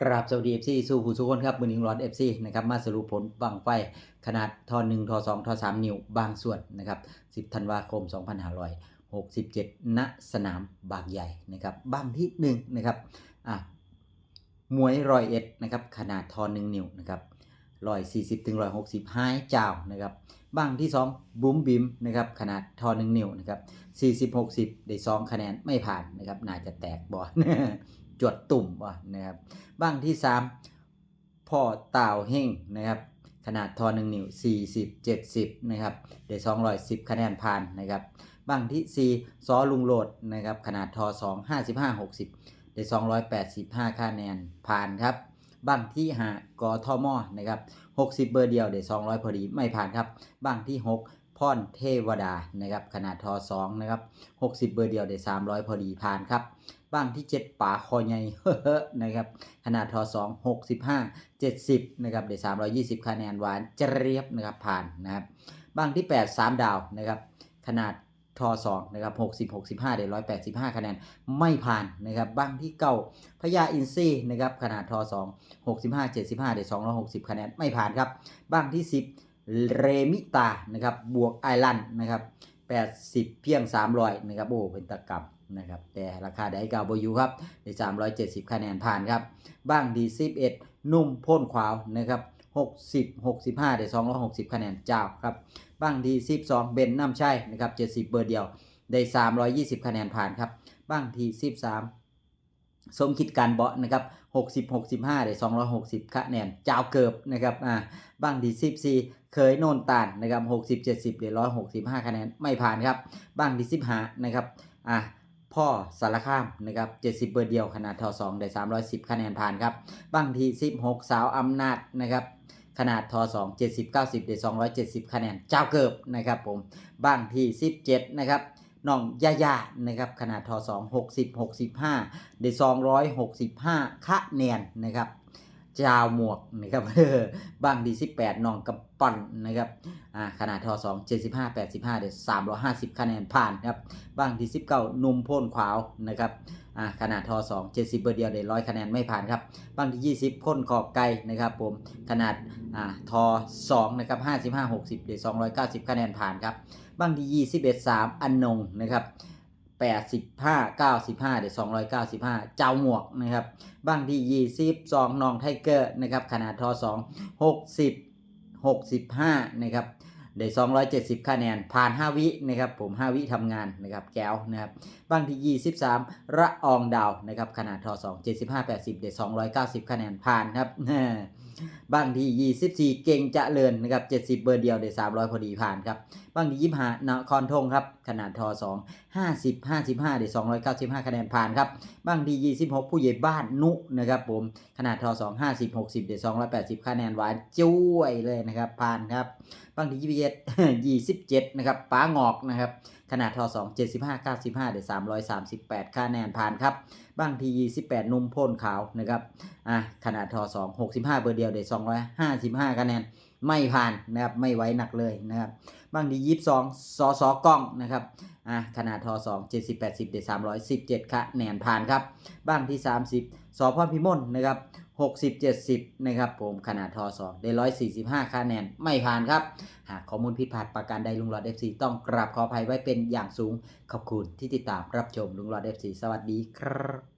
กราบสวัสดีเอฟซีสู่ผู้สุคนครับมือหนิงรอดเอฟซีนะครับมาสรุปผลบังไฟขนาดทอ1ทอ2ทอ3นิ้วบางส่วนนะครับ10ธันวาคม2567ณสนามบางใหญ่นะครับบ้างที่1นะครับอะมวยรอยเอ็ดนะครับขนาดทอ1นิ้วนะครับร้อยสี่สิบถึงร้อยหกสิบห้าเจ้านะครับบ้างที่2บุ้มบิมนะครับขนาดทอ1นิ้วนะครับสี่สิบหกสิบได้สองคะแนนไม่ผ่านนะครับน่าจะแตกบอล จวดตุ่มว่ะนะครับบ้างที่ 3 พ่อเต่าเฮ่งนะครับ ขนาดทอ1นิ้ว40 70นะครับได้210 คะแนนผ่านนะครับบ้างที่4ซอลุงโหลดนะครับขนาดทอ2 55 60 ได้ 285 คะแนนผ่านครับบ้างที่5กอทอมอนะครับ60 เบอร์เดียวได้200 พอดีไม่ผ่านครับบ้างที่ 6 พ่อนเทวดานะครับขนาดทอ2นะครับ60เบอร์เดียวได้300พอดีผ่านครับ บ้างที่7ป่าคอใหญ่นะครับขนาดทอ2 65 70นะครับได้320คะแนนหวานเจรียบนะครับผ่านนะครับบ้างที่8 3ดาวนะครับขนาดทอ2นะครับ60 65ได้185คะแนนไม่ผ่านนะครับบ้างที่เก้าพญาอินซีนะครับขนาดทอ2 65 75ได้260คะแนนไม่ผ่านครับบ้างที่10 เรมิตานะครับบวกไอรันนะครับ80 เพียง 300นะครับโอ้เป็นตะกรรมนะครับแต่ราคาได้เก่าบอยู่ครับได้370 คะแนนผ่านครับบ้างดี11นุ่มพ่นขวาวนะครับ60 65ได้260 คะแนนเจ้าครับบ้างดี12เบนน้ำชัยนะครับ70 เบอร์เดียวได้320 คะแนนผ่านครับบ้างที13 สมคิดการเบาะนะครับ60 65 ได้ 260 คะแนนเจ้าเกิบนะครับอ่าบ้างที่14เคยโนนตานนะครับ60 70 ได้ 165 คะแนนไม่ผ่านครับบ้างที่15นะครับอ่าพ่อสารคามนะครับ 70 เบอร์เดียวขนาดทอ2ได้ 310 คะแนนผ่านครับบ้างที่ 16 สาวอำนาจนะครับขนาดทอ2 70 90 ได้ 270 คะแนนเจ้าเกิบนะครับผมบ้างที่ 17 นะครับ น้องยายานะครับขนาดทอ2 60 65 ได้ 265 คะแนนนะครับ จาวหมวกนะครับบ้างดี18นองกับปั่นนะครับอ่าขนาดทอ2 75 85เดี๋ยว350คะแนนผ่านครับบ้างที่19นุ่มโพ่นขวาวนะครับอ่าขนาดทอ2 70เบอร์เดียวเดี๋ยว100คะแนนไม่ผ่านครับบ้างที่20พ่นขอบไกลนะครับผมขนาดอ่าทอ2นะครับ55 60เดี๋ยว290คะแนนผ่านครับบ้างที่21 3อันนงนะครับ แปดสิบห้าเก้าสิบห้าเดี๋ยวสองร้อยเก้าสิบห้าเจ้าหมวกนะครับบางที่ยี่สิบสองนองไทเกอร์นะครับขนาดทอสองหกสิบหกสิบห้านะครับ ได้270 คะแนน ผ่าน 5 วินะครับผม 5 วิทำงานนะครับแก้วนะครับบ้างที่ 23 ระอองดาวนะครับขนาดทอ2 75 80 ได้ 290 คะแนน ผ่านครับบ้างที่ 24 เก่งจะเลินนะครับ 70 เบอร์เดียวได้ 300 พอดีผ่านครับบ้างที่ 25นครทงครับขนาดทอ2 50 55 ได้ 295 คะแนนผ่านครับบ้างที่ 26 ผู้ใหญ่บ้านนุนะครับผมขนาดทอ2 50 60 ได้ 280 คะแนนหวานจ้วยเลยนะครับผ่านครับบ้างที่27 27นะครับป้างอกนะครับ ขนาดทอ2 75 95ได้338คะแนนผ่านครับบ้างที่28นุ่มพ่นขาวนะครับอะขนาดทอ2 65เบอร์เดียวได้255คะแนนไม่ผ่านนะครับไม่ไว้หนักเลยนะครับบ้างที่22สอสอกล้องนะครับอะขนาดทอ2 70 80ได้317คะแนนผ่านครับบ้างที่30สอพรพิมลนะครับ 60 70 นะครับผมขนาดทอ2ได้ 145 คะแนน ไม่ผ่านครับ หากข้อมูลผิดพลาดประการใดลุงหลอด FC ต้องกราบขออภัยไว้เป็นอย่างสูง ขอบคุณที่ติดตามรับชมลุงหลอด FC สวัสดีครับ